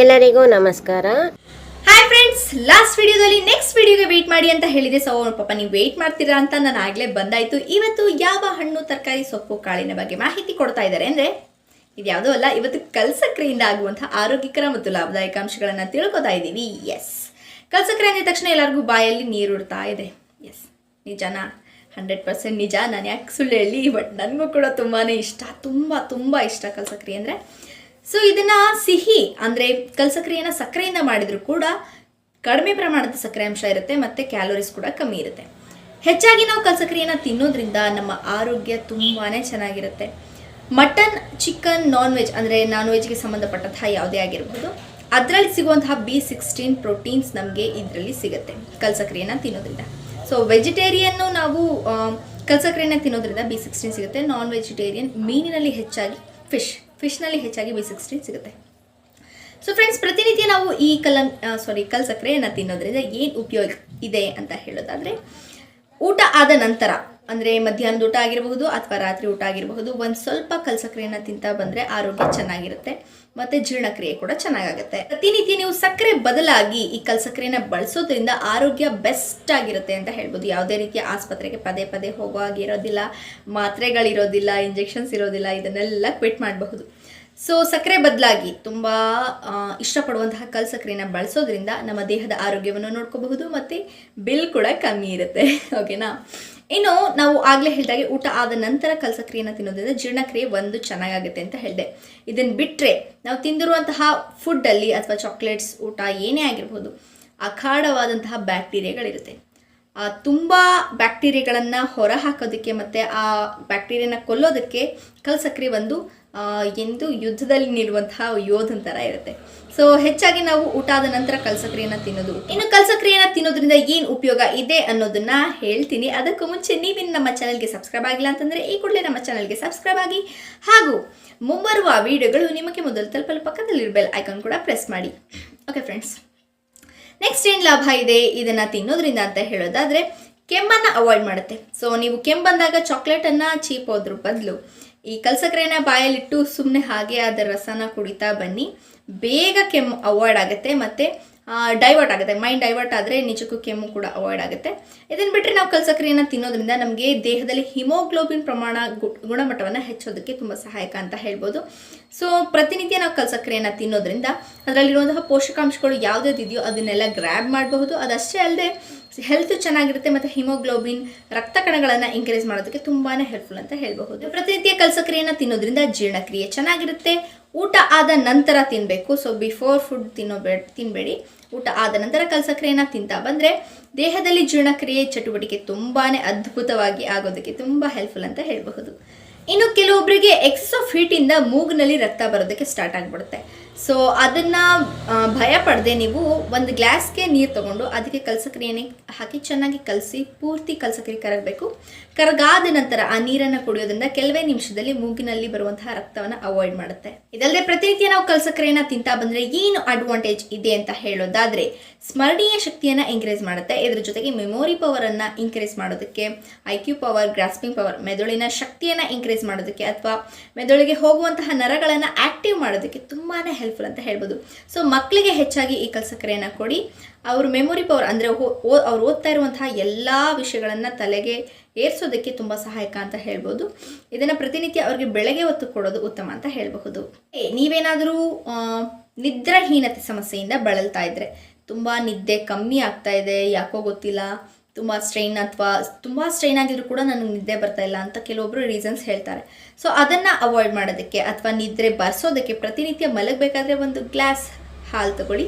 ಎಲ್ಲರಿಗೂ ನಮಸ್ಕಾರ. Hi friends last ವಿಡಿಯೋದಲ್ಲಿ ನೆಕ್ಸ್ಟ್ ವಿಡಿಯೋಗೆ ವೇಟ್ ಮಾಡಿ ಅಂತ ಹೇಳಿದೆ. ಸೊ ಪಾಪ ನೀವು ವೇಟ್ ಮಾಡ್ತೀರಾ ಅಂತ ನಾನು ಆಗಲೇ ಬಂದಾಯಿತು. ಇವತ್ತು ಯಾವ ಹಣ್ಣು, ತರಕಾರಿ, ಸೊಪ್ಪು, ಕಾಳಿನ ಬಗ್ಗೆ ಮಾಹಿತಿ ಕೊಡ್ತಾ ಇದ್ದಾರೆ ಅಂದ್ರೆ ಇದ್ಯಾವುದೂ ಅಲ್ಲ, ಇವತ್ತು ಕಲ್ಸಕ್ರೆಯಿಂದ ಆಗುವಂಥ ಆರೋಗ್ಯಕರ ಮತ್ತು ಲಾಭದಾಯಕ ಅಂಶಗಳನ್ನು ತಿಳ್ಕೊತಾ ಇದ್ದೀವಿ. ಎಸ್ ಕಲ್ಸಕ್ರೆ ಅಂದಿದ ತಕ್ಷಣ ಎಲ್ಲರಿಗೂ ಬಾಯಲ್ಲಿ ನೀರು ಉಡ್ತಾ ಇದೆ. ಎಸ್ ನಿಜನಾ? ಹಂಡ್ರೆಡ್ ಪರ್ಸೆಂಟ್ ನಿಜ. ನಾನು ಯಾಕೆ ಸುಳ್ಳು ಹೇಳಿ ಬಟ್ ನನಗೂ ಕೂಡ ತುಂಬಾ ಇಷ್ಟ. ತುಂಬ ತುಂಬ ಇಷ್ಟ ಕಲ್ಸಕ್ರಿ ಅಂದರೆ ಸೊ ಇದನ್ನ ಸಿಹಿ ಅಂದರೆ ಕಲ್ಸಕ್ರಿಯನ್ನು ಸಕ್ಕರೆಯಿಂದ ಮಾಡಿದ್ರು ಕೂಡ ಕಡಿಮೆ ಪ್ರಮಾಣದ ಸಕ್ಕರೆ ಅಂಶ ಇರುತ್ತೆ ಮತ್ತು ಕ್ಯಾಲೋರೀಸ್ ಕೂಡ ಕಮ್ಮಿ ಇರುತ್ತೆ. ಹೆಚ್ಚಾಗಿ ನಾವು ಕಲ್ಸಕ್ರಿಯನ್ನು ತಿನ್ನೋದ್ರಿಂದ ನಮ್ಮ ಆರೋಗ್ಯ ತುಂಬಾ ಚೆನ್ನಾಗಿರುತ್ತೆ. ಮಟನ್, ಚಿಕನ್ ನಾನ್ ವೆಜ್ ಅಂದರೆ ನಾನ್ ವೆಜ್ಗೆ ಸಂಬಂಧಪಟ್ಟಂತಹ ಯಾವುದೇ ಆಗಿರಬಹುದು ಅದರಲ್ಲಿ ಸಿಗುವಂತಹ ಬಿ ಸಿಕ್ಸ್ಟೀನ್ ಪ್ರೋಟೀನ್ಸ್ ನಮಗೆ ಇದರಲ್ಲಿ ಸಿಗುತ್ತೆ ಕಲ್ಸಕ್ರಿಯನ್ನು ತಿನ್ನೋದ್ರಿಂದ. ಸೊ ವೆಜಿಟೇರಿಯನ್ನು ನಾವು ಕಲ್ಸಕ್ರಿಯನ್ನು ತಿನ್ನೋದ್ರಿಂದ ಬಿ ಸಿಕ್ಸ್ಟೀನ್ ಸಿಗುತ್ತೆ. ನಾನ್ ವೆಜಿಟೇರಿಯನ್ ಮೀನಿನಲ್ಲಿ ಹೆಚ್ಚಾಗಿ ಫಿಶ್ ಫಿಶ್ನಲ್ಲಿ ಹೆಚ್ಚಾಗಿ ಬಿ ಸಿಕ್ಸ್ಟೀನ್ ಸಿಗುತ್ತೆ. ಸೊ ಫ್ರೆಂಡ್ಸ್ ಪ್ರತಿನಿತ್ಯ ನಾವು ಈ ಕಲ್ಲಂ ಸಾರಿ ಕಲ್ ಸಕ್ಕರೆಯನ್ನು ತಿನ್ನೋದ್ರಿಂದ ಏನು ಉಪಯೋಗ ಇದೆ ಅಂತ ಹೇಳೋದಾದರೆ, ಊಟ ಆದ ನಂತರ, ಅಂದರೆ ಮಧ್ಯಾಹ್ನದ ಊಟ ಆಗಿರಬಹುದು ಅಥವಾ ರಾತ್ರಿ ಊಟ ಆಗಿರಬಹುದು, ಒಂದು ಸ್ವಲ್ಪ ಕಲ್ ಸಕ್ಕರೆಯನ್ನು ತಿಂತಾ ಬಂದರೆ ಆರೋಗ್ಯ ಚೆನ್ನಾಗಿರುತ್ತೆ, ಮತ್ತು ಜೀರ್ಣಕ್ರಿಯೆ ಕೂಡ ಚೆನ್ನಾಗಾಗುತ್ತೆ. ಪ್ರತಿನಿತ್ಯ ನೀವು ಸಕ್ಕರೆ ಬದಲಾಗಿ ಈ ಕಲ್ ಸಕ್ಕರೆಯನ್ನು ಬಳಸೋದ್ರಿಂದ ಆರೋಗ್ಯ ಬೆಸ್ಟ್ ಆಗಿರುತ್ತೆ ಅಂತ ಹೇಳ್ಬೋದು. ಯಾವುದೇ ರೀತಿಯ ಆಸ್ಪತ್ರೆಗೆ ಪದೇ ಪದೇ ಹೋಗೋ ಹಾಗಿರೋದಿಲ್ಲ ಮಾತ್ರೆಗಳಿರೋದಿಲ್ಲ ಇಂಜೆಕ್ಷನ್ಸ್ ಇರೋದಿಲ್ಲ, ಇದನ್ನೆಲ್ಲ ಕ್ವಿಟ್ ಮಾಡಬಹುದು. ಸೊ ಸಕ್ಕರೆ ಬದಲಾಗಿ ತುಂಬ ಇಷ್ಟಪಡುವಂತಹ ಕಲ್ ಸಕ್ಕರೆನ ಬಳಸೋದ್ರಿಂದ ನಮ್ಮ ದೇಹದ ಆರೋಗ್ಯವನ್ನು ನೋಡ್ಕೋಬಹುದು ಮತ್ತು ಬಿಲ್ ಕೂಡ ಕಮ್ಮಿ ಇರುತ್ತೆ. ಓಕೆನಾ ಇನ್ನು ನಾವು ಆಗಲೇ ಹೇಳಿದಾಗೆ ಊಟ ಆದ ನಂತರ ಕಲ್ ಸಕ್ಕರೆಯನ್ನು ತಿನ್ನೋದ್ರಿಂದ ಜೀರ್ಣಕ್ರಿಯೆ ಒಂದು ಚೆನ್ನಾಗಾಗುತ್ತೆ ಅಂತ ಹೇಳಿದೆ. ಇದನ್ನು ಬಿಟ್ಟರೆ ನಾವು ತಿಂದಿರುವಂತಹ ಫುಡ್ಡಲ್ಲಿ ಅಥವಾ ಚಾಕ್ಲೇಟ್ಸ್ ಊಟ ಏನೇ ಆಗಿರ್ಬೋದು ಅಖಾಡವಾದಂತಹ ಬ್ಯಾಕ್ಟೀರಿಯಾಗಳಿರುತ್ತೆ ತುಂಬ ಬ್ಯಾಕ್ಟೀರಿಯಾಗಳನ್ನು ಹೊರ ಹಾಕೋದಕ್ಕೆ ಮತ್ತು ಆ ಬ್ಯಾಕ್ಟೀರಿಯಾನ ಕೊಲ್ಲೋದಕ್ಕೆ ಕಲ್ಸಕ್ರಿ ಒಂದು ಎಂದು ಯುದ್ಧದಲ್ಲಿ ನಿಲ್ಲುವಂತಹ ಯೋಧನ ಥರ ಇರುತ್ತೆ. ಸೊ ಹೆಚ್ಚಾಗಿ ನಾವು ಊಟ ಆದ ನಂತರ ಕಲ್ಸಕ್ರಿಯನ್ನು ತಿನ್ನೋದು ಇನ್ನು ಕಲ್ಸಕ್ರಿಯನ್ನು ತಿನ್ನೋದ್ರಿಂದ ಏನು ಉಪಯೋಗ ಇದೆ ಅನ್ನೋದನ್ನ ಹೇಳ್ತೀನಿ. ಅದಕ್ಕೂ ಮುಂಚೆ ನೀವಿನ್ನು ನಮ್ಮ ಚಾನಲ್ಗೆ ಸಬ್ಸ್ಕ್ರೈಬ್ ಆಗಿಲ್ಲ ಅಂತಂದರೆ ಈ ಕೂಡಲೇ ನಮ್ಮ ಚಾನಲ್ಗೆ ಸಬ್ಸ್ಕ್ರೈಬ್ ಆಗಿ. ಹಾಗೂ ಮುಂಬರುವ ವಿಡಿಯೋಗಳು ನಿಮಗೆ ಮೊದಲು ತಲುಪಲು ಪಕ್ಕದಲ್ಲಿರೋ ಬೆಲ್ ಐಕಾನ್ ಕೂಡ ಪ್ರೆಸ್ ಮಾಡಿ. ಓಕೆ ಫ್ರೆಂಡ್ಸ್ ನೆಕ್ಸ್ಟ್ ಏನು ಲಾಭ ಇದೆ? ಇದನ್ನ ತಿನ್ನೋದ್ರಿಂದ ಅಂತ ಹೇಳೋದಾದ್ರೆ, ಕೆಮ್ಮನ್ನ ಅವಾಯ್ಡ್ ಮಾಡುತ್ತೆ. ಸೊ ನೀವು ಕೆಮ್ಮು ಬಂದಾಗ ಚಾಕ್ಲೇಟನ್ನು ಚೀಪೋದ್ರ ಬದಲು, ಈ ಕಲ್ಸಕ್ರೆನ ಬಾಯಲ್ಲಿಟ್ಟು ಸುಮ್ಮನೆ ಹಾಗೆ ಅದರ ರಸನ ಕುಡಿತಾ ಬನ್ನಿ. ಬೇಗ ಕೆಮ್ಮು ಅವಾಯ್ಡ್ ಆಗುತ್ತೆ ಮತ್ತು ಡೈವರ್ಟ್ ಆಗುತ್ತೆ. ಮೈಂಡ್ ಡೈವರ್ಟ್ ಆದರೆ ನಿಜಕ್ಕೂ ಕೆಮ್ಮು ಕೂಡ ಅವಾಯ್ಡ್ ಆಗುತ್ತೆ. ಇದನ್ನು ಬಿಟ್ಟರೆ ನಾವು ಕಲ್ಸಕ್ರಿಯನ್ನು ತಿನ್ನೋದ್ರಿಂದ ನಮಗೆ ದೇಹದಲ್ಲಿ ಹಿಮೋಗ್ಲೋಬಿನ್ ಪ್ರಮಾಣ ಗುಣಮಟ್ಟವನ್ನು ಹೆಚ್ಚೋದಕ್ಕೆ ತುಂಬ ಸಹಾಯಕ ಅಂತ ಹೇಳ್ಬೋದು. ಸೊ ಪ್ರತಿನಿತ್ಯ ನಾವು ಕಲ್ಸಕ್ರಿಯನ್ನು ತಿನ್ನೋದ್ರಿಂದ ಅದರಲ್ಲಿರುವಂತಹ ಪೋಷಕಾಂಶಗಳು ಯಾವುದ್ಯಾವ್ದಿದೆಯೋ ಅದನ್ನೆಲ್ಲ ಗ್ರ್ಯಾಬ್ ಮಾಡಬಹುದು. ಅದಷ್ಟೇ ಅಲ್ಲದೆ ಹೆಲ್ತ್ ಚೆನ್ನಾಗಿರುತ್ತೆ ಮತ್ತು ಹಿಮೋಗ್ಲೋಬಿನ್ ರಕ್ತ ಕಣಗಳನ್ನು ಎಂಕರೇಜ್ ಮಾಡೋದಕ್ಕೆ ತುಂಬಾ ಹೆಲ್ಪ್ಫುಲ್ ಅಂತ ಹೇಳಬಹುದು. ಪ್ರತಿನಿತ್ಯ ಕಲ್ಸಕ್ರಿಯನ್ನು ತಿನ್ನೋದ್ರಿಂದ ಜೀರ್ಣಕ್ರಿಯೆ ಚೆನ್ನಾಗಿರುತ್ತೆ. ಊಟ ಆದ ನಂತರ ತಿನ್ನಬೇಕು ಸೊ ಬಿಫೋರ್ ಫುಡ್ ತಿನ್ನೋ ಬೇಡ ತಿನ್ನಬೇಡಿ ಊಟ ಆದ ನಂತರ ಕಲ್ಸಕ್ರಿಯನ್ನು ತಿಂತಾ ಬಂದರೆ ದೇಹದಲ್ಲಿ ಜೀರ್ಣಕ್ರಿಯೆ ಚಟುವಟಿಕೆ ತುಂಬಾ ಅದ್ಭುತವಾಗಿ ಆಗೋದಕ್ಕೆ ತುಂಬ ಹೆಲ್ಪ್ಫುಲ್ ಅಂತ ಹೇಳಬಹುದು. ಇನ್ನು ಕೆಲವೊಬ್ಬರಿಗೆ ಎಕ್ಸ್ ಆಫ್ ಹೀಟಿಂದ ಮೂಗಿನಲ್ಲಿ ರಕ್ತ ಬರೋದಕ್ಕೆ ಸ್ಟಾರ್ಟ್ ಆಗಿಬಿಡುತ್ತೆ. ಸೊ ಅದನ್ನು ಭಯ ಪಡದೆ ನೀವು ಒಂದು ಗ್ಲಾಸ್ಗೆ ನೀರು ತಗೊಂಡು ಅದಕ್ಕೆ ಕಲ್ಸಕ್ರಿಯನ್ನೇ ಹಾಕಿ ಚೆನ್ನಾಗಿ ಕಲಸಿ, ಪೂರ್ತಿ ಕಲ್ಸಕ್ರಿ ಕರಗಬೇಕು. ಕರಗಾದ ನಂತರ ಆ ನೀರನ್ನು ಕುಡಿಯೋದ್ರಿಂದ ಕೆಲವೇ ನಿಮಿಷದಲ್ಲಿ ಮೂಗಿನಲ್ಲಿ ಬರುವಂತಹ ರಕ್ತವನ್ನು ಅವಾಯ್ಡ್ ಮಾಡುತ್ತೆ. ಇದಲ್ಲದೆ ಪ್ರತಿನಿತ್ಯ ನಾವು ಕಲ್ಸಕ್ರಿಯನ್ನು ತಿಂತಾ ಬಂದರೆ ಏನು ಅಡ್ವಾಂಟೇಜ್ ಇದೆ ಅಂತ ಹೇಳೋದಾದರೆ ಸ್ಮರಣೀಯ ಶಕ್ತಿಯನ್ನು ಇನ್ಕ್ರೀಸ್ ಮಾಡುತ್ತೆ. ಇದರ ಜೊತೆಗೆ ಮೆಮೊರಿ ಪವರನ್ನು ಇನ್ಕ್ರೀಸ್ ಮಾಡೋದಕ್ಕೆ I Q power grasping power ಮೆದುಳಿನ ಶಕ್ತಿಯನ್ನು ಇನ್ಕ್ರೀಸ್ ಮಾಡೋದಕ್ಕೆ ಅಥವಾ ಮೆದುಳಿಗೆ ಹೋಗುವಂತಹ ನರಗಳನ್ನು ಆ್ಯಕ್ಟಿವ್ ಮಾಡೋದಕ್ಕೆ ತುಂಬಾ ಹೆಲ್ಪ್ಫುಲ್ ಅಂತ ಹೇಳ್ಬೋದು. ಸೊ ಮಕ್ಕಳಿಗೆ ಹೆಚ್ಚಾಗಿ ಈ ಕಲ್ಸಕ್ಕರೆಯನ್ನು ಕೊಡಿ. ಅವರು ಮೆಮೊರಿ ಪವರ್ ಅಂದರೆ ಅವ್ರು ಓದ್ತಾ ಇರುವಂತಹ ಎಲ್ಲ ವಿಷಯಗಳನ್ನು ತಲೆಗೆ ಏರ್ಸೋದಕ್ಕೆ ತುಂಬ ಸಹಾಯಕ ಅಂತ ಹೇಳ್ಬೋದು. ಇದನ್ನು ಪ್ರತಿನಿತ್ಯ ಅವ್ರಿಗೆ ಬೆಳಗ್ಗೆ ಒತ್ತು ಕೊಡೋದು ಉತ್ತಮ ಅಂತ ಹೇಳಬಹುದು. ಏ, ನೀವೇನಾದರೂ ನಿದ್ರಾಹೀನತೆ ಸಮಸ್ಯೆಯಿಂದ ಬಳಲ್ತಾ ಇದ್ರೆ ತುಂಬ ನಿದ್ದೆ ಕಮ್ಮಿ ಆಗ್ತಾ ಇದೆ, ಯಾಕೋ ಗೊತ್ತಿಲ್ಲ. ತುಂಬ ಸ್ಟ್ರೈನ್ ಅಥವಾ ತುಂಬ ಸ್ಟ್ರೈನ್ ಆಗಿದ್ರು ಕೂಡ ನನಗೆ ನಿದ್ದೆ ಬರ್ತಾ ಇಲ್ಲ ಅಂತ ಕೆಲವೊಬ್ಬರು ರೀಸನ್ಸ್ ಹೇಳ್ತಾರೆ. ಸೊ ಅದನ್ನು ಅವಾಯ್ಡ್ ಮಾಡೋದಕ್ಕೆ ಅಥವಾ ನಿದ್ರೆ ಬರ್ಸೋದಕ್ಕೆ ಪ್ರತಿನಿತ್ಯ ಮಲಗಬೇಕಾದ್ರೆ ಒಂದು ಗ್ಲಾಸ್ ಹಾಲು ತಗೊಳ್ಳಿ.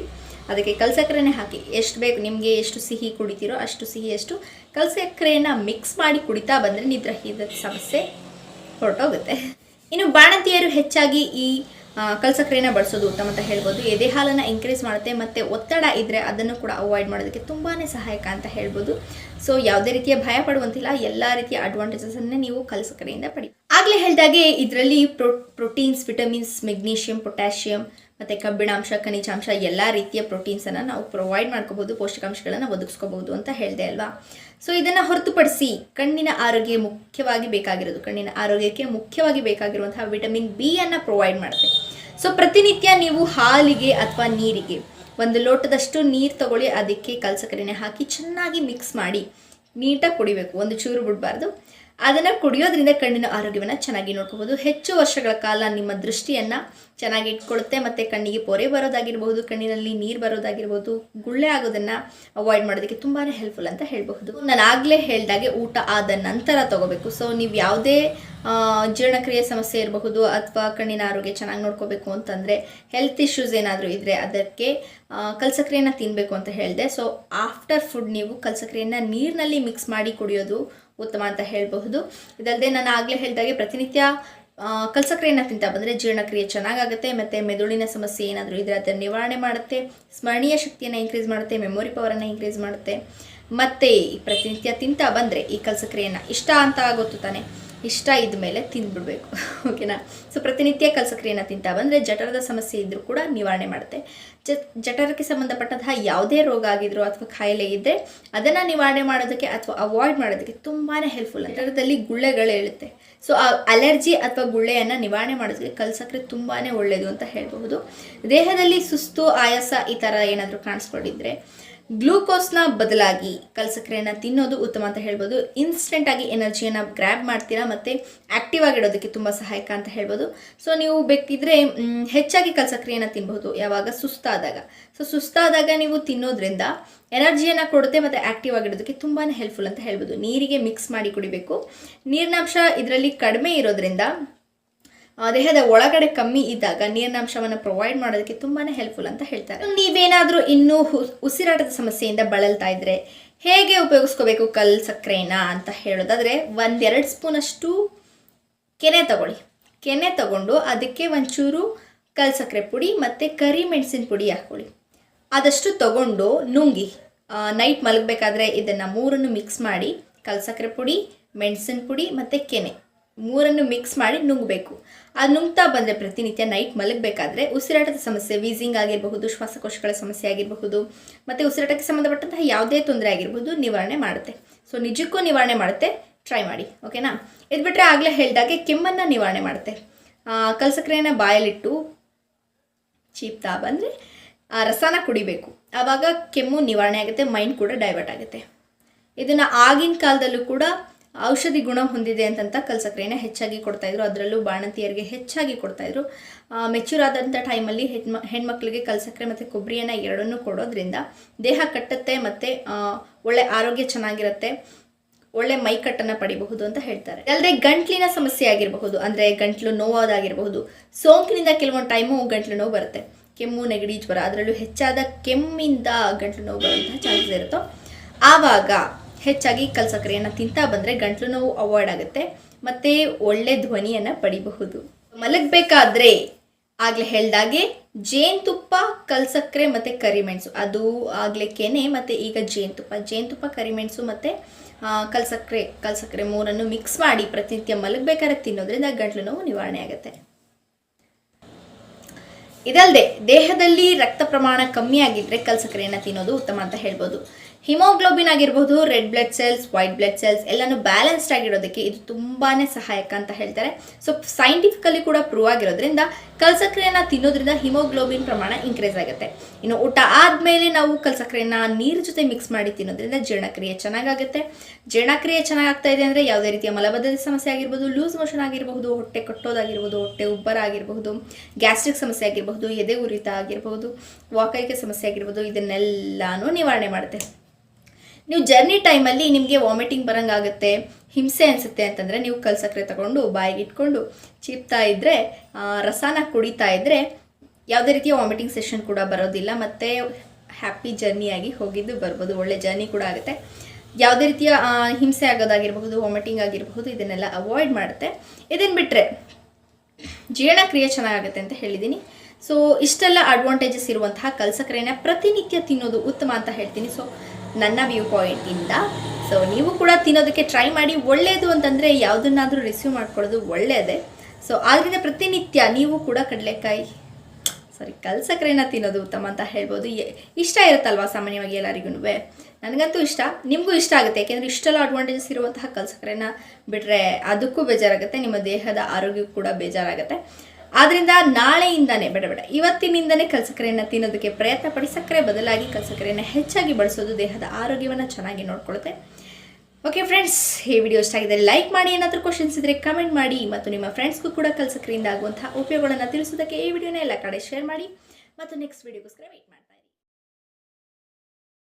ಅದಕ್ಕೆ ಕಲ್ಸಕ್ಕರೆನೇ ಹಾಕಿ. ಎಷ್ಟು ಬೇಕು, ನಿಮಗೆ ಎಷ್ಟು ಸಿಹಿ ಕುಡಿತೀರೋ ಅಷ್ಟು ಸಿಹಿ ಎಷ್ಟು ಕಲ್ಸಕ್ಕರೆಯನ್ನು ಮಿಕ್ಸ್ ಮಾಡಿ ಕುಡಿತಾ ಬಂದರೆ ನಿದ್ರಾಹೀನತೆ ಸಮಸ್ಯೆ ಹೊರಟೋಗುತ್ತೆ. ಇನ್ನು ಬಾಣಂತಿಯರು ಹೆಚ್ಚಾಗಿ ಈ ಆ, ಬಳಸೋದು ಉತ್ತಮ ಅಂತ ಹೇಳ್ಬೋದು. ಎದೆ ಹಾಲನ್ನು ಇನ್ಕ್ರೀಸ್ ಮಾಡುತ್ತೆ ಮತ್ತು ಒತ್ತಡ ಇದ್ದರೆ ಅದನ್ನು ಕೂಡ ಅವಾಯ್ಡ್ ಮಾಡೋದಕ್ಕೆ ತುಂಬಾ ಸಹಾಯಕ ಅಂತ ಹೇಳ್ಬೋದು. ಸೊ ಯಾವುದೇ ರೀತಿಯ ಭಯ ಪಡುವಂತಿಲ್ಲ. ಎಲ್ಲ ರೀತಿಯ ಅಡ್ವಾಂಟೇಜಸನ್ನು ನೀವು ಕಲ್ಸಕ್ರೆಯಿಂದ ಪಡಿ. ಆಗಲೇ ಹೇಳಿದಾಗೆ ಇದರಲ್ಲಿ pro proteins vitamins magnesium potassium ಮತ್ತು ಕಬ್ಬಿಣಾಂಶ, ಖನಿಜಾಂಶ, ಎಲ್ಲ ರೀತಿಯ ಪ್ರೋಟೀನ್ಸನ್ನು ನಾವು ಪ್ರೊವೈಡ್ ಮಾಡ್ಕೋಬೋದು ಪೌಷ್ಟಿಕಾಂಶಗಳನ್ನು ಒದಗಿಸ್ಕೋಬಹುದು ಅಂತ ಹೇಳಿದೆ ಅಲ್ವಾ? ಸೊ ಇದನ್ನು ಹೊರತುಪಡಿಸಿ ಕಣ್ಣಿನ ಆರೋಗ್ಯ ಮುಖ್ಯವಾಗಿ ಬೇಕಾಗಿರೋದು. ಕಣ್ಣಿನ ಆರೋಗ್ಯಕ್ಕೆ ಮುಖ್ಯವಾಗಿ ಬೇಕಾಗಿರುವಂತಹ ವಿಟಮಿನ್ ಬಿ ಅನ್ನು ಪ್ರೊವೈಡ್ ಮಾಡುತ್ತೆ. ಸೊ ಪ್ರತಿನಿತ್ಯ ನೀವು ಹಾಲಿಗೆ ಅಥವಾ ನೀರಿಗೆ ಒಂದು ಲೋಟದಷ್ಟು ನೀರು ತಗೊಳ್ಳಿ, ಅದಕ್ಕೆ ಕಲ್ಸಕರೆನೆ ಹಾಕಿ ಚೆನ್ನಾಗಿ ಮಿಕ್ಸ್ ಮಾಡಿ ನೀಟಾಗಿ ಕುಡಿಬೇಕು. ಒಂದು ಚೂರು ಬಿಡಬಾರ್ದು. ಅದನ್ನು ಕುಡಿಯೋದ್ರಿಂದ ಕಣ್ಣಿನ ಆರೋಗ್ಯವನ್ನು ಚೆನ್ನಾಗಿ ನೋಡ್ಕೋಬೋದು ಹೆಚ್ಚು ವರ್ಷಗಳ ಕಾಲ ನಿಮ್ಮ ದೃಷ್ಟಿಯನ್ನು ಚೆನ್ನಾಗಿ ಇಟ್ಕೊಳ್ಳುತ್ತೆ ಮತ್ತು ಕಣ್ಣಿಗೆ ಪೊರೆ ಬರೋದಾಗಿರ್ಬೋದು ಕಣ್ಣಿನಲ್ಲಿ ನೀರು ಬರೋದಾಗಿರ್ಬೋದು ಗುಳ್ಳೆ ಆಗೋದನ್ನು ಅವಾಯ್ಡ್ ಮಾಡೋದಕ್ಕೆ ತುಂಬಾ ಹೆಲ್ಪ್ಫುಲ್ ಅಂತ ಹೇಳಬಹುದು. ನಾನು ಆಗಲೇ ಹೇಳಿದಾಗೆ ಊಟ ಆದ ನಂತರ ತಗೋಬೇಕು. ಸೊ ನೀವು ಯಾವುದೇ ಜೀರ್ಣಕ್ರಿಯೆ ಸಮಸ್ಯೆ ಇರಬಹುದು ಅಥವಾ ಕಣ್ಣಿನ ಆರೋಗ್ಯ ಚೆನ್ನಾಗಿ ನೋಡ್ಕೋಬೇಕು ಅಂತಂದರೆ ಹೆಲ್ತ್ ಇಶ್ಯೂಸ್ ಏನಾದರೂ ಇದ್ದರೆ ಅದಕ್ಕೆ ಕಲ್ಸಕ್ರೆಯನ್ನು ತಿನ್ನಬೇಕು ಅಂತ ಹೇಳಿದೆ. ಸೊ ಆಫ್ಟರ್ ಫುಡ್ ನೀವು ಕಲ್ಸಕ್ರೆಯನ್ನು ನೀರಿನಲ್ಲಿ ಮಿಕ್ಸ್ ಮಾಡಿ ಕುಡಿಯೋದು ಉತ್ತಮ ಅಂತ ಹೇಳಬಹುದು. ಇದಲ್ಲದೆ ನಾನು ಆಗಲೇ ಹೇಳಿದಾಗೆ ಪ್ರತಿನಿತ್ಯ ಕಲ್ಸಕ್ರೆಯನ್ನು ತಿಂತಾ ಬಂದರೆ ಜೀರ್ಣಕ್ರಿಯೆ ಚೆನ್ನಾಗಾಗುತ್ತೆ, ಮತ್ತು ಮೆದುಳಿನ ಸಮಸ್ಯೆ ಏನಾದರೂ ಇದ್ರೆ ಅದನ್ನು ನಿವಾರಣೆ ಮಾಡುತ್ತೆ, ಸ್ಮರಣೀಯ ಶಕ್ತಿಯನ್ನು ಇನ್ಕ್ರೀಸ್ ಮಾಡುತ್ತೆ ಮೆಮೊರಿ ಪವರನ್ನು ಇನ್ಕ್ರೀಸ್ ಮಾಡುತ್ತೆ. ಮತ್ತು ಪ್ರತಿನಿತ್ಯ ತಿಂತಾ ಬಂದರೆ ಈ ಕಲ್ಸಕ್ರಿಯನ್ನು ಇಷ್ಟ ಅಂತ ಗೊತ್ತು ತಾನೆ. ಇಷ್ಟ ಇದ್ದ ಮೇಲೆ ತಿಂದ್ಬಿಡ್ಬೇಕು. ಓಕೆನಾ ಸೊ ಪ್ರತಿನಿತ್ಯ ಕಲ್ಸಕ್ರಿಯನ್ನು ತಿಂತಾ ಬಂದರೆ ಜಠರದ ಸಮಸ್ಯೆ ಇದ್ದರೂ ಕೂಡ ನಿವಾರಣೆ ಮಾಡುತ್ತೆ. ಜ, ಜಠರಕ್ಕೆ ಸಂಬಂಧಪಟ್ಟಂತಹ ಯಾವುದೇ ರೋಗ ಆಗಿದ್ರು ಅಥವಾ ಕಾಯಿಲೆ ಇದ್ದರೆ ಅದನ್ನು ನಿವಾರಣೆ ಮಾಡೋದಕ್ಕೆ ಅಥವಾ ಅವಾಯ್ಡ್ ಮಾಡೋದಕ್ಕೆ ತುಂಬಾ ಹೆಲ್ಪ್ಫುಲ್ ಜಠರದಲ್ಲಿ ಗುಳ್ಳೆಗಳು ಹೇಳುತ್ತೆ ಸೊ ಆ ಅಲರ್ಜಿ ಅಥವಾ ಗುಳ್ಳೆಯನ್ನು ನಿವಾರಣೆ ಮಾಡೋದಕ್ಕೆ ಕಲ್ಸಕ್ರೆ ತುಂಬಾ ಒಳ್ಳೆಯದು ಅಂತ ಹೇಳಬಹುದು. ದೇಹದಲ್ಲಿ ಸುಸ್ತು, ಆಯಾಸ ಈ ಥರ ಏನಾದರೂ ಕಾಣಿಸ್ಕೊಂಡಿದ್ರೆ ಗ್ಲೂಕೋಸ್ನ ಬದಲಾಗಿ ಕಲ್ಸಕ್ರೆಯನ್ನು ತಿನ್ನೋದು ಉತ್ತಮ ಅಂತ ಹೇಳ್ಬೋದು. ಇನ್ಸ್ಟೆಂಟಾಗಿ ಎನರ್ಜಿಯನ್ನು ಗ್ರ್ಯಾಬ್ ಮಾಡ್ತೀರಾ ಮತ್ತು ಆ್ಯಕ್ಟಿವ್ ಆಗಿಡೋದಕ್ಕೆ ತುಂಬ ಸಹಾಯಕ ಅಂತ ಹೇಳ್ಬೋದು. ಸೊ ನೀವು ಬೇಕಿದ್ರೆ ಹೆಚ್ಚಾಗಿ ಕಲಸಕ್ರಿಯನ್ನು ತಿನ್ಬಹುದು. ಯಾವಾಗ? ಸುಸ್ತಾದಾಗ. ಸೊ ಸುಸ್ತಾದಾಗ ನೀವು ತಿನ್ನೋದ್ರಿಂದ ಎನರ್ಜಿಯನ್ನು ಕೊಡುತ್ತೆ ಮತ್ತು ಆ್ಯಕ್ಟಿವ್ ಆಗಿಡೋದಕ್ಕೆ ತುಂಬಾ ಹೆಲ್ಪ್ಫುಲ್ ಅಂತ ಹೇಳ್ಬೋದು. ನೀರಿಗೆ ಮಿಕ್ಸ್ ಮಾಡಿ ಕುಡಿಬೇಕು. ನೀರಿನಾಂಶ ಇದರಲ್ಲಿ ಕಡಿಮೆ ಇರೋದ್ರಿಂದ ದೇಹದ ಒಳಗಡೆ ಕಮ್ಮಿ ಇದ್ದಾಗ ನೀರಿನಾಂಶವನ್ನು ಪ್ರೊವೈಡ್ ಮಾಡೋದಕ್ಕೆ ತುಂಬಾ ಹೆಲ್ಪ್ಫುಲ್ ಅಂತ ಹೇಳ್ತಾರೆ. ನೀವೇನಾದರೂ ಇನ್ನೂ ಉಸಿರಾಟದ ಸಮಸ್ಯೆಯಿಂದ ಬಳಲ್ತಾ ಇದ್ರೆ ಹೇಗೆ ಉಪಯೋಗಿಸ್ಕೋಬೇಕು ಕಲ್ ಸಕ್ಕರೆನ ಅಂತ ಹೇಳೋದಾದ್ರೆ ಒಂದೆರಡು ಸ್ಪೂನಷ್ಟು ಕೆನೆ ತಗೊಳ್ಳಿ. ಕೆನೆ ತಗೊಂಡು ಅದಕ್ಕೆ ಒಂಚೂರು ಕಲ್ ಸಕ್ಕರೆ ಪುಡಿ ಮತ್ತು ಕರಿ ಮೆಣಸಿನ ಪುಡಿ ಹಾಕ್ಕೊಳ್ಳಿ. ಆದಷ್ಟು ತಗೊಂಡು ನುಂಗಿ ನೈಟ್ ಮಲಗಬೇಕಾದ್ರೆ ಇದನ್ನು ಮೂರನ್ನು ಮಿಕ್ಸ್ ಮಾಡಿ ಕಲ್ ಸಕ್ಕರೆ ಪುಡಿ, ಮೆಣಸಿನ ಪುಡಿ ಮತ್ತು ಕೆನೆ. ಮೂರನ್ನು ಮಿಕ್ಸ್ ಮಾಡಿ ನುಂಗಬೇಕು. ಅದು ನುಂಗ್ತಾ ಬಂದರೆ ಪ್ರತಿನಿತ್ಯ ನೈಟ್ ಮಲಗಬೇಕಾದ್ರೆ ಉಸಿರಾಟದ ಸಮಸ್ಯೆ ವೀಸಿಂಗ್ ಆಗಿರಬಹುದು, ಶ್ವಾಸಕೋಶಗಳ ಸಮಸ್ಯೆ ಆಗಿರಬಹುದು, ಮತ್ತು ಉಸಿರಾಟಕ್ಕೆ ಸಂಬಂಧಪಟ್ಟಂತಹ ಯಾವುದೇ ತೊಂದರೆ ಆಗಿರಬಹುದು ನಿವಾರಣೆ ಮಾಡುತ್ತೆ. ಸೊ ನಿಜಕ್ಕೂ ನಿವಾರಣೆ ಮಾಡುತ್ತೆ. ಟ್ರೈ ಮಾಡಿ ಓಕೆನಾ ಇದು ಬಿಟ್ಟರೆ ಆಗಲೇ ಹೇಳಿದಾಗೆ ಕೆಮ್ಮನ್ನು ನಿವಾರಣೆ ಮಾಡುತ್ತೆ. ಕಲ್ಸಕ್ರೆಯನ್ನು ಬಾಯಲ್ಲಿಟ್ಟು ಚೀಪ್ತಾ ಬಂದರೆ, ಆ, ರಸನ ಕುಡಿಬೇಕು. ಆವಾಗ ಕೆಮ್ಮು ನಿವಾರಣೆ ಆಗುತ್ತೆ ಮೈಂಡ್ ಕೂಡ ಡೈವರ್ಟ್ ಆಗುತ್ತೆ. ಇದನ್ನು ಆಗಿನ ಕಾಲದಲ್ಲೂ ಕೂಡ ಔಷಧಿ ಗುಣ ಹೊಂದಿದೆ ಅಂತಂತ ಕಲ್ಸಕ್ರೆಯನ್ನು ಹೆಚ್ಚಾಗಿ ಕೊಡ್ತಾಯಿದ್ರು ಅದರಲ್ಲೂ ಬಾಣಂತಿಯರಿಗೆ ಹೆಚ್ಚಾಗಿ ಕೊಡ್ತಾಯಿದ್ರು ಮೆಚ್ಯೂರ್ ಆದಂಥ ಟೈಮಲ್ಲಿ ಹೆಣ್ಮ, ಹೆಣ್ಮಕ್ಳಿಗೆ ಕಲ್ಸಕ್ರೆ ಮತ್ತು ಕೊಬ್ಬರಿಯನ್ನು ಎರಡನ್ನೂ ಕೊಡೋದ್ರಿಂದ ದೇಹ ಕಟ್ಟತ್ತೆ ಮತ್ತು ಒಳ್ಳೆ ಆರೋಗ್ಯ ಚೆನ್ನಾಗಿರತ್ತೆ. ಒಳ್ಳೆ ಮೈಕಟ್ಟನ್ನು ಪಡಿಬಹುದು ಅಂತ ಹೇಳ್ತಾರೆ. ಅಲ್ಲದೆ ಗಂಟ್ಲಿನ ಸಮಸ್ಯೆ ಆಗಿರಬಹುದು, ಅಂದರೆ ಗಂಟ್ಲು ನೋವಾದಾಗಿರಬಹುದು. ಸೋಂಕಿನಿಂದ ಕೆಲವೊಂದು ಟೈಮು ಗಂಟ್ಲು ನೋವು ಬರುತ್ತೆ. ಕೆಮ್ಮು, ನೆಗಡಿ, ಜ್ವರ, ಅದರಲ್ಲೂ ಹೆಚ್ಚಾದ ಕೆಮ್ಮಿಂದ ಗಂಟ್ಲು ನೋವು ಬರುವಂತಹ ಚಾನ್ಸಸ್ ಇರುತ್ತೋ. ಆವಾಗ ಹೆಚ್ಚಾಗಿ ಕಲ್ಸಕ್ಕರೆಯನ್ನು ತಿಂತಾ ಬಂದರೆ ಗಂಟ್ಲು ನೋವು ಅವಾಯ್ಡ್ ಆಗುತ್ತೆ. ಮತ್ತು ಒಳ್ಳೆ ಧ್ವನಿಯನ್ನು ಪಡಿಬಹುದು. ಮಲಗಬೇಕಾದ್ರೆ ಆಗಲೇ ಹೇಳ್ದಾಗೆ ಜೇನುತುಪ್ಪ ಕಲ್ಸಕ್ಕರೆ ಮತ್ತು ಕರಿಮೆಣಸು ಅದು ಆಗಲೇ ಕೆನೆ ಮತ್ತು ಈಗ ಜೇನುತುಪ್ಪ. ಜೇನುತುಪ್ಪ ಕರಿಮೆಣಸು ಮತ್ತು ಕಲ್ಸಕ್ಕರೆ ಕಲ್ಸಕ್ಕರೆ ಮೂರನ್ನು ಮಿಕ್ಸ್ ಮಾಡಿ ಪ್ರತಿನಿತ್ಯ ಮಲಗಬೇಕಾದ್ರೆ ತಿನ್ನೋದ್ರಿಂದ ಗಂಟ್ಲು ನೋವು ನಿವಾರಣೆ ಆಗುತ್ತೆ. ಇದಲ್ಲದೆ ದೇಹದಲ್ಲಿ ರಕ್ತ ಪ್ರಮಾಣ ಕಮ್ಮಿ ಆಗಿದ್ರೆ ಕಲ್ಸಕ್ಕರೆಯನ್ನು ತಿನ್ನೋದು ಉತ್ತಮ ಅಂತ ಹೇಳ್ಬೋದು. ಹಿಮೋಗ್ಲೋಬಿನ್ ಆಗಿರ್ಬೋದು red blood cells, white blood cells ಎಲ್ಲನೂ ಬ್ಯಾಲೆನ್ಸ್ಡ್ ಆಗಿರೋದಕ್ಕೆ ಇದು ತುಂಬಾ ಸಹಾಯಕ ಅಂತ ಹೇಳ್ತಾರೆ. ಸೊ ಸೈಂಟಿಫಿಕಲಿ ಕೂಡ ಪ್ರೂವ್ ಆಗಿರೋದ್ರಿಂದ ಕಲ್ಸಕ್ಕರೆಯನ್ನು ತಿನ್ನೋದ್ರಿಂದ ಹಿಮೋಗ್ಲೋಬಿನ್ ಪ್ರಮಾಣ ಇನ್ಕ್ರೀಸ್ ಆಗುತ್ತೆ. ಇನ್ನು ಊಟ ಆದಮೇಲೆ ನಾವು ಕಲ್ಸಕ್ರೆಯನ್ನ ನೀರು ಜೊತೆ ಮಿಕ್ಸ್ ಮಾಡಿ ತಿನ್ನೋದ್ರಿಂದ ಜೀರ್ಣಕ್ರಿಯೆ ಚೆನ್ನಾಗಾಗುತ್ತೆ. ಜೀರ್ಣಕ್ರಿಯೆ ಚೆನ್ನಾಗಾಗ್ತಾ ಇದೆ ಅಂದರೆ ಯಾವುದೇ ರೀತಿಯ ಮಲಬದ್ಧತೆ ಸಮಸ್ಯೆ ಆಗಿರ್ಬೋದು ಲೂಸ್ ಮೋಷನ್ ಆಗಿರಬಹುದು, ಹೊಟ್ಟೆ ಕಟ್ಟೋದಾಗಿರ್ಬೋದು, ಹೊಟ್ಟೆ ಉಬ್ಬರ ಆಗಿರಬಹುದು ಗ್ಯಾಸ್ಟ್ರಿಕ್ ಸಮಸ್ಯೆ ಆಗಿರಬಹುದು, ಎದೆ ಉರಿತ ಆಗಿರಬಹುದು ವಾಕೈಕೆ ಸಮಸ್ಯೆ ಆಗಿರ್ಬೋದು, ಇದನ್ನೆಲ್ಲಾನು ನಿವಾರಣೆ ಮಾಡುತ್ತೆ. ನೀವು ಜರ್ನಿ ಟೈಮಲ್ಲಿ ನಿಮಗೆ ವಾಮಿಟಿಂಗ್ ಬರೋಂಗಾಗುತ್ತೆ, ಹಿಂಸೆ ಅನಿಸುತ್ತೆ ಅಂತಂದರೆ ನೀವು ಕಲ್ಸಕ್ಕರೆ ತಗೊಂಡು, ಬಾಯಿಗೆ ಇಟ್ಕೊಂಡು ಚೀಪ್ತಾ ಇದ್ದರೆ ರಸನ ಕುಡಿತಾ ಇದ್ದರೆ ಯಾವುದೇ ರೀತಿಯ ವಾಮಿಟಿಂಗ್ ಸೆಷನ್ ಕೂಡ ಬರೋದಿಲ್ಲ. ಮತ್ತು ಹ್ಯಾಪಿ ಜರ್ನಿಯಾಗಿ ಹೋಗಿದ್ದು ಬರ್ಬೋದು, ಒಳ್ಳೆ ಜರ್ನಿ ಕೂಡ ಆಗುತ್ತೆ. ಯಾವುದೇ ರೀತಿಯ ಹಿಂಸೆ ಆಗೋದಾಗಿರಬಹುದು ವಾಮಿಟಿಂಗ್ ಆಗಿರಬಹುದು, ಇದನ್ನೆಲ್ಲ ಅವಾಯ್ಡ್ ಮಾಡುತ್ತೆ. ಇದನ್ನು ಬಿಟ್ಟರೆ ಜೀರ್ಣಕ್ರಿಯೆ ಚೆನ್ನಾಗುತ್ತೆ ಅಂತ ಹೇಳಿದ್ದೀನಿ ಸೊ ಇಷ್ಟೆಲ್ಲ ಅಡ್ವಾಂಟೇಜಸ್ ಇರುವಂತಹ ಕಲ್ಸಕ್ಕರೆನ ಪ್ರತಿನಿತ್ಯ ತಿನ್ನೋದು ಉತ್ತಮ ಅಂತ ಹೇಳ್ತೀನಿ. ಸೊ ನನ್ನ ವ್ಯೂ ಪಾಯಿಂಟಿಂದ ಸೊ ನೀವು ಕೂಡ ತಿನ್ನೋದಕ್ಕೆ ಟ್ರೈ ಮಾಡಿ ಒಳ್ಳೆಯದು ಅಂತಂದರೆ ಯಾವುದನ್ನಾದರೂ ರಿಸೀವ್ ಮಾಡ್ಕೊಳ್ಳೋದು ಒಳ್ಳೆಯದೇ ಸೊ ಆದ್ದರಿಂದ ಪ್ರತಿನಿತ್ಯ ನೀವು ಕೂಡ ಕಡಲೆಕಾಯಿ ಸಾರಿ ಕಲ್ಸಕ್ರೆನ ತಿನ್ನೋದು ಉತ್ತಮ ಅಂತ ಹೇಳ್ಬೋದು. ಇಷ್ಟ ಇರುತ್ತಲ್ವಾ ಸಾಮಾನ್ಯವಾಗಿ ಎಲ್ಲರಿಗೂ ನನಗಂತೂ ಇಷ್ಟ. ನಿಮಗೂ ಇಷ್ಟ ಆಗುತ್ತೆ. ಯಾಕೆಂದರೆ ಇಷ್ಟೆಲ್ಲ ಅಡ್ವಾಂಟೇಜಸ್ ಇರುವಂತಹ ಕಲ್ಸಕ್ರೆನ ಬಿಟ್ಟರೆ ಅದಕ್ಕೂ ಬೇಜಾರಾಗುತ್ತೆ. ನಿಮ್ಮ ದೇಹದ ಆರೋಗ್ಯಕ್ಕೂ ಕೂಡ ಬೇಜಾರಾಗುತ್ತೆ. ಆದ್ದರಿಂದ ನಾಳೆಯಿಂದನೇ, ಬೇಡ ಬೇಡ, ಇವತ್ತಿನಿಂದನೇ ಕಲ್ಸಕ್ಕರೆಯನ್ನು ತಿನ್ನೋದಕ್ಕೆ ಪ್ರಯತ್ನ ಪಡಿ ಸಕ್ಕರೆ ಬದಲಾಗಿ ಕಲ್ಸಕ್ಕರೆಯನ್ನು ಹೆಚ್ಚಾಗಿ ಬಳಸೋದು ದೇಹದ ಆರೋಗ್ಯವನ್ನು ಚೆನ್ನಾಗಿ ನೋಡ್ಕೊಳ್ಳುತ್ತೆ. ಓಕೆ ಫ್ರೆಂಡ್ಸ್ ಈ ವಿಡಿಯೋ ಇಷ್ಟ ಆಗಿದೆ ಲೈಕ್ ಮಾಡಿ, ಏನಾದರೂ ಕ್ವಶನ್ಸ್ ಇದ್ದರೆ ಕಮೆಂಟ್ ಮಾಡಿ, ಮತ್ತು ನಿಮ್ಮ ಫ್ರೆಂಡ್ಸ್ಗೂ ಕೂಡ ಕಲ್ಸಕ್ಕರೆಯಿಂದ ಆಗುವಂತಹ ಉಪಯೋಗಗಳನ್ನು ತಿಳಿಸೋದಕ್ಕೆ ಈ ವಿಡಿಯೋನ ಎಲ್ಲ ಕಡೆ ಶೇರ್ ಮಾಡಿ. ಮತ್ತು ನೆಕ್ಸ್ಟ್ ವಿಡಿಯೋಗೋಸ್ಕರ ವೆಯ್ಟ್ ಮಾಡಿ.